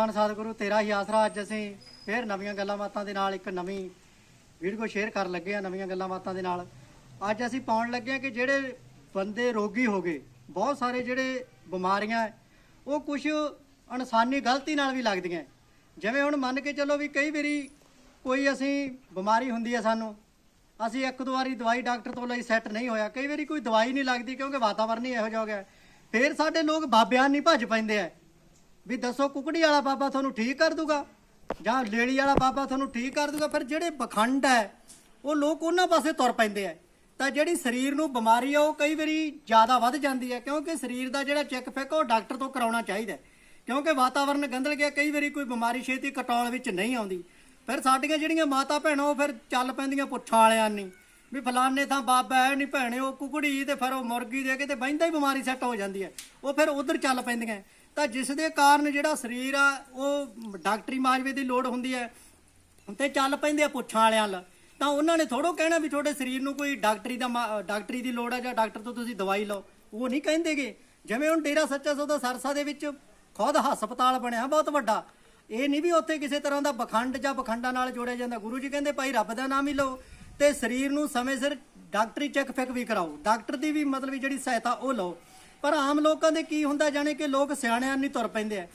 ਧੰਨ ਸਤਿਗੁਰੂ ਤੇਰਾ ਹੀ ਆਸਰਾ ਅੱਜ ਅਸੀਂ ਫੇਰ ਨਵੀਆਂ ਗੱਲਾਂ ਬਾਤਾਂ ਦੇ ਨਾਲ ਇੱਕ ਨਵੀਂ ਵੀਡੀਓ ਸ਼ੇਅਰ ਕਰਨ ਲੱਗੇ ਆ ਨਵੀਆਂ ਗੱਲਾਂ ਬਾਤਾਂ ਦੇ ਨਾਲ। ਅੱਜ ਅਸੀਂ ਪਾਉਣ ਲੱਗੇ ਆ ਕਿ ਜਿਹੜੇ ਬੰਦੇ ਰੋਗੀ ਹੋ ਗਏ, ਬਹੁਤ ਸਾਰੇ ਜਿਹੜੇ ਬਿਮਾਰੀਆਂ, ਉਹ ਕੁਝ ਇਨਸਾਨੀ ਗਲਤੀ ਨਾਲ ਵੀ ਲੱਗਦੀਆਂ। ਜਿਵੇਂ ਹੁਣ ਮੰਨ ਕੇ ਚੱਲੋ ਵੀ ਕਈ ਵਾਰੀ ਕੋਈ ਅਸੀਂ ਬਿਮਾਰੀ ਹੁੰਦੀ ਹੈ ਸਾਨੂੰ, ਅਸੀਂ ਇੱਕ ਦੋ ਵਾਰੀ ਦਵਾਈ ਡਾਕਟਰ ਤੋਂ ਲਈ ਸੈੱਟ ਨਹੀਂ ਹੋਇਆ, ਕਈ ਵਾਰੀ ਕੋਈ ਦਵਾਈ ਨਹੀਂ ਲੱਗਦੀ ਕਿਉਂਕਿ ਵਾਤਾਵਰਨ ਹੀ ਇਹੋ ਜਿਹਾ ਹੋ ਗਿਆ। ਹੈ। ਫਿਰ ਸਾਡੇ ਲੋਕ ਬਾਬਿਆਂ ਨਹੀਂ ਭੱਜ ਪੈਂਦੇ ਆ। ਵੀ ਦੱਸੋ ਕੁਕੜੀ ਵਾਲਾ ਬਾਬਾ ਤੁਹਾਨੂੰ ਠੀਕ ਕਰ ਦੂਗਾ? ਜਾਂ ਲੇਲੀ ਵਾਲਾ ਬਾਬਾ ਤੁਹਾਨੂੰ ਠੀਕ ਕਰ ਦੂਗਾ? ਫਿਰ ਜਿਹੜੇ ਬਖੰਡ ਹੈ, ਉਹ ਲੋਕ ਉਹਨਾਂ ਪਾਸੇ ਤੁਰ ਪੈਂਦੇ ਆ। ਤਾਂ ਜਿਹੜੀ ਸਰੀਰ ਨੂੰ ਬਿਮਾਰੀ ਆ, ਉਹ ਕਈ ਵਾਰੀ ਜ਼ਿਆਦਾ ਵੱਧ ਜਾਂਦੀ ਹੈ, ਕਿਉਂਕਿ ਸਰੀਰ ਦਾ ਜਿਹੜਾ ਚੈੱਕ ਫੈਕ ਉਹ ਡਾਕਟਰ ਤੋਂ ਕਰਾਉਣਾ ਚਾਹੀਦਾ ਕਿਉਂਕਿ ਵਾਤਾਵਰਨ ਗੰਦਲ ਗਿਆ, ਕਈ ਵਾਰੀ ਕੋਈ ਬਿਮਾਰੀ ਛੇਤੀ ਕਟਾਉਣ ਵਿੱਚ ਨਹੀਂ ਆਉਂਦੀ। ਫਿਰ ਸਾਡੀਆਂ ਜਿਹੜੀਆਂ ਮਾਤਾ ਭੈਣਾਂ, ਉਹ ਫਿਰ ਚੱਲ ਪੈਂਦੀਆਂ ਪੁੱਛਾਂ ਵਾਲਿਆਂ ਨਹੀਂ ਵੀ ਫਲਾਣੇ ਥਾਂ ਬਾਬਾ ਹੈ ਨਹੀਂ ਭੈਣੇ, ਉਹ ਕੁਕੜੀ ਤੇ ਫਿਰ ਉਹ ਮੁਰਗੀ ਦੇ ਕੇ ਤੇ ਬੈਂਦਾ ਹੀ ਬਿਮਾਰੀ ਸੈੱਟ ਹੋ ਜਾਂਦੀ ਹੈ। ਉਹ ਫਿਰ ਉਧਰ ਚੱਲ ਪੈਂਦੀਆਂ। ਤਾਂ ਜਿਸ ਦੇ ਕਾਰਨ ਜਿਹੜਾ ਸਰੀਰ ਆ, ਉਹ ਡਾਕਟਰੀ ਮਾਜਵੇ ਦੀ ਲੋੜ ਹੁੰਦੀ ਹੈ ਤੇ ਚੱਲ ਪੈਂਦੇ ਆ ਪੁੱਛਾਂ ਵਾਲਿਆਂ ਨਾਲ ਤਾਂ ਉਹਨਾਂ ਨੇ ਥੋੜੋ ਕਹਿਣਾ ਵੀ ਤੁਹਾਡੇ ਸਰੀਰ ਨੂੰ ਕੋਈ ਡਾਕਟਰੀ ਦਾ ਮਾ- ਡਾਕਟਰੀ ਦੀ ਲੋੜ ਹੈ ਜਾਂ ਡਾਕਟਰ ਤੋਂ ਤੁਸੀਂ ਦਵਾਈ ਲਓ। ਉਹ ਨਹੀਂ ਕਹਿੰਦੇਗੇ। ਜਿਵੇਂ ਹੁਣ ਡੇਰਾ ਸੱਚਾ ਸੌਦਾ ਸਰਸਾ ਦੇ ਵਿੱਚ ਖੁਦ ਹਸਪਤਾਲ ਬਣਿਆ, ਬਹੁਤ ਵੱਡਾ। ਇਹ ਨਹੀਂ ਵੀ ਉੱਥੇ ਕਿਸੇ ਤਰ੍ਹਾਂ ਦਾ ਬਖੰਡ ਜਾਂ ਬਖੰਡਾਂ ਨਾਲ ਜੋੜਿਆ ਜਾਂਦਾ। ਗੁਰੂ ਜੀ ਕਹਿੰਦੇ, ਭਾਈ ਰੱਬ ਦਾ ਨਾਮ ਹੀ ਲਓ ਤੇ ਸਰੀਰ ਨੂੰ ਸਮੇਂ ਸਿਰ ਡਾਕਟਰੀ ਚੈੱਕ ਫੈਕ ਵੀ ਕਰਾਓ। ਡਾਕਟਰ ਦੀ ਵੀ ਮਤਲਬ ਜਿਹੜੀ ਸਹਾਇਤਾ ਉਹ ਲਓ। ਪਰ ਆਮ ਲੋਕਾਂ ਦੇ ਕੀ ਹੁੰਦਾ ਜਾਣੇ ਕਿ ਲੋਕ ਸਿਆਣਿਆਂ ਨਹੀਂ ਤੁਰ ਪੈਂਦੇ ਆ।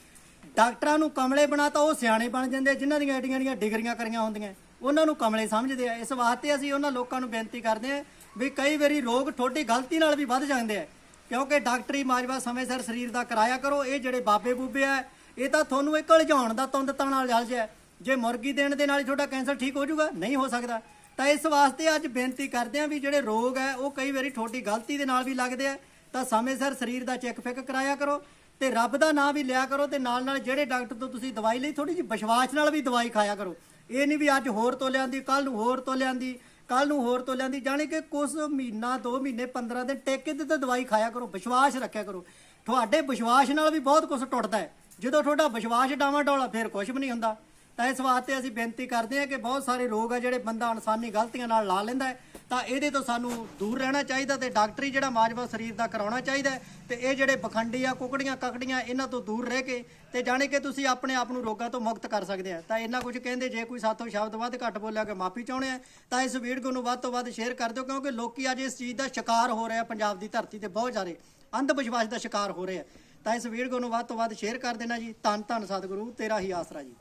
ਡਾਕਟਰਾਂ ਨੂੰ ਕਮਲੇ ਬਣਾਤਾ ਉਹ ਸਿਆਣੇ ਬਣ ਜਾਂਦੇ ਆ, ਜਿਨ੍ਹਾਂ ਦੀਆਂ ਐਡੀਆਂ ਦੀਆਂ ਡਿਗਰੀਆਂ ਕਰੀਆਂ ਹੁੰਦੀਆਂ। ਉਹਨਾਂ ਨੂੰ ਕਮਲੇ ਸਮਝਦੇ ਆ। ਇਸ ਵਾਸਤੇ ਅਸੀਂ ਉਹਨਾਂ ਲੋਕਾਂ ਨੂੰ ਬੇਨਤੀ ਕਰਦੇ ਆ ਵੀ ਕਈ ਵਾਰੀ ਰੋਗ ਤੁਹਾਡੀ ਗਲਤੀ ਨਾਲ ਵੀ ਵੱਧ ਜਾਂਦੇ ਆ। ਕਿਉਂਕਿ ਡਾਕਟਰੀ ਮਾਜਵਾ ਸਮੇਂ ਸਿਰ ਸਰੀਰ ਦਾ ਕਰਾਇਆ ਕਰੋ ਇਹ ਜਿਹੜੇ ਬਾਬੇ ਬੂਬੇ ਆ ਇਹ ਤਾਂ ਤੁਹਾਨੂੰ ਇੱਕ ਲਿਜਾਉਣ ਦਾ ਤੁੰਦ ਤਾਂ ਨਾਲ ਜਲ ਜੇ ਮੁਰਗੀ ਦੇਣ ਦੇ ਨਾਲ ਹੀ ਤੁਹਾਡਾ ਕੈਂਸਰ ਠੀਕ ਹੋ ਜਾਊਗਾ ਨਹੀਂ ਹੋ ਸਕਦਾ। ਤਾਂ ਇਸ ਵਾਸਤੇ ਅੱਜ ਬੇਨਤੀ ਕਰਦੇ ਆ ਵੀ ਜਿਹੜੇ ਰੋਗ ਹੈ ਉਹ ਕਈ ਵਾਰੀ ਤੁਹਾਡੀ ਗਲਤੀ ਦੇ ਨਾਲ ਵੀ ਲੱਗਦੇ ਆ। ਤਾਂ ਸਮੇਂ ਸਿਰ ਸਰੀਰ ਦਾ ਚੈੱਕ ਫਿਕ ਕਰਾਇਆ ਕਰੋ ਤੇ ਰੱਬ ਦਾ ਨਾਮ ਵੀ ਲਿਆ ਕਰੋ ਤੇ ਨਾਲ ਨਾਲ ਜਿਹੜੇ ਡਾਕਟਰ ਤੋਂ ਤੁਸੀਂ ਦਵਾਈ ਲਈ ਥੋੜੀ ਜਿਹੀ ਵਿਸ਼ਵਾਸ ਨਾਲ ਵੀ ਦਵਾਈ ਖਾਇਆ ਕਰੋ। ਇਹ ਨਹੀਂ ਵੀ ਅੱਜ ਹੋਰ ਤੋਂ ਲਿਆਂਦੀ ਕੱਲ ਨੂੰ ਹੋਰ ਤੋਂ ਲਿਆਂਦੀ ਕੱਲ ਨੂੰ ਹੋਰ ਤੋਂ ਲਿਆਂਦੀ, ਜਾਣੀ ਕਿ ਕੁਝ ਮਹੀਨਾ 2 ਮਹੀਨੇ 15 ਦਿਨ ਟੇਕੇ ਤੇ ਤਾਂ ਦਵਾਈ ਖਾਇਆ ਕਰੋ, ਵਿਸ਼ਵਾਸ ਰੱਖਿਆ ਕਰੋ। ਤੁਹਾਡੇ ਵਿਸ਼ਵਾਸ ਨਾਲ ਵੀ ਬਹੁਤ ਕੁਝ ਟੁੱਟਦਾ ਹੈ। ਜਦੋਂ ਤੁਹਾਡਾ ਵਿਸ਼ਵਾਸ ਡਾਵਾਂ ਡੋਲਾ ਫਿਰ ਕੁਝ ਵੀ ਨਹੀਂ ਹੁੰਦਾ। ਤਾਂ ਇਸ ਵਾਸਤੇ ਅਸੀਂ ਬੇਨਤੀ ਕਰਦੇ ਹਾਂ ਕਿ ਬਹੁਤ ਸਾਰੇ ਰੋਗ ਆ ਜਿਹੜੇ ਬੰਦਾ ਇਨਸਾਨੀ ਗਲਤੀਆਂ ਨਾਲ ਲਾ ਲੈਂਦਾ ਹੈ। ਤਾਂ ਇਹਦੇ ਤੋਂ ਸਾਨੂੰ ਦੂਰ ਰਹਿਣਾ ਚਾਹੀਦਾ ਤੇ ਡਾਕਟਰੀ ਜਿਹੜਾ ਮਾਜਵਾ ਸਰੀਰ ਦਾ ਕਰਾਉਣਾ ਚਾਹੀਦਾ ਹੈ ਤੇ ਇਹ ਜਿਹੜੇ ਬਖੰਡੀ ਆ, ਕੁਕੜੀਆਂ, ਕਕੜੀਆਂ ਇਹਨਾਂ ਤੋਂ ਦੂਰ ਰਹਿ ਕੇ ਤੇ ਜਾਣੇ ਕਿ ਤੁਸੀਂ ਆਪਣੇ ਆਪ ਨੂੰ ਰੋਗਾਂ ਤੋਂ ਮੁਕਤ ਕਰ ਸਕਦੇ ਆ। ਤਾਂ ਇਹਨਾਂ ਕੁਝ ਕਹਿੰਦੇ, ਜੇ ਕੋਈ ਸਾਥੋਂ ਸ਼ਬਦ ਵੱਧ ਘੱਟ ਬੋਲਿਆ ਕਿ ਮਾਫੀ ਚਾਹੁੰਦੇ ਆ, ਤਾਂ ਇਸ ਵੀਡੀਓ ਨੂੰ ਵੱਧ ਤੋਂ ਵੱਧ ਸ਼ੇਅਰ ਕਰ ਦਿਓ ਕਿਉਂਕਿ ਲੋਕੀ ਅੱਜ ਇਸ ਚੀਜ਼ ਦਾ ਸ਼ਿਕਾਰ ਹੋ ਰਹੇ ਆ ਪੰਜਾਬ ਦੀ ਧਰਤੀ ਤੇ ਬਹੁਤ ਜ਼ਿਆਦਾ ਅੰਧ ਵਿਸ਼ਵਾਸ ਦਾ ਸ਼ਿਕਾਰ ਹੋ ਰਹੇ ਆ। ਤਾਂ ਇਸ ਵੀਡੀਓ ਨੂੰ ਵੱਧ ਤੋਂ ਵੱਧ ਸ਼ੇਅਰ ਕਰ ਦੇਣਾ ਜੀ। ਧੰਨ ਧੰਨ ਸਤਿਗੁਰੂ, ਤੇਰਾ ਹੀ ਆਸਰਾ ਜੀ।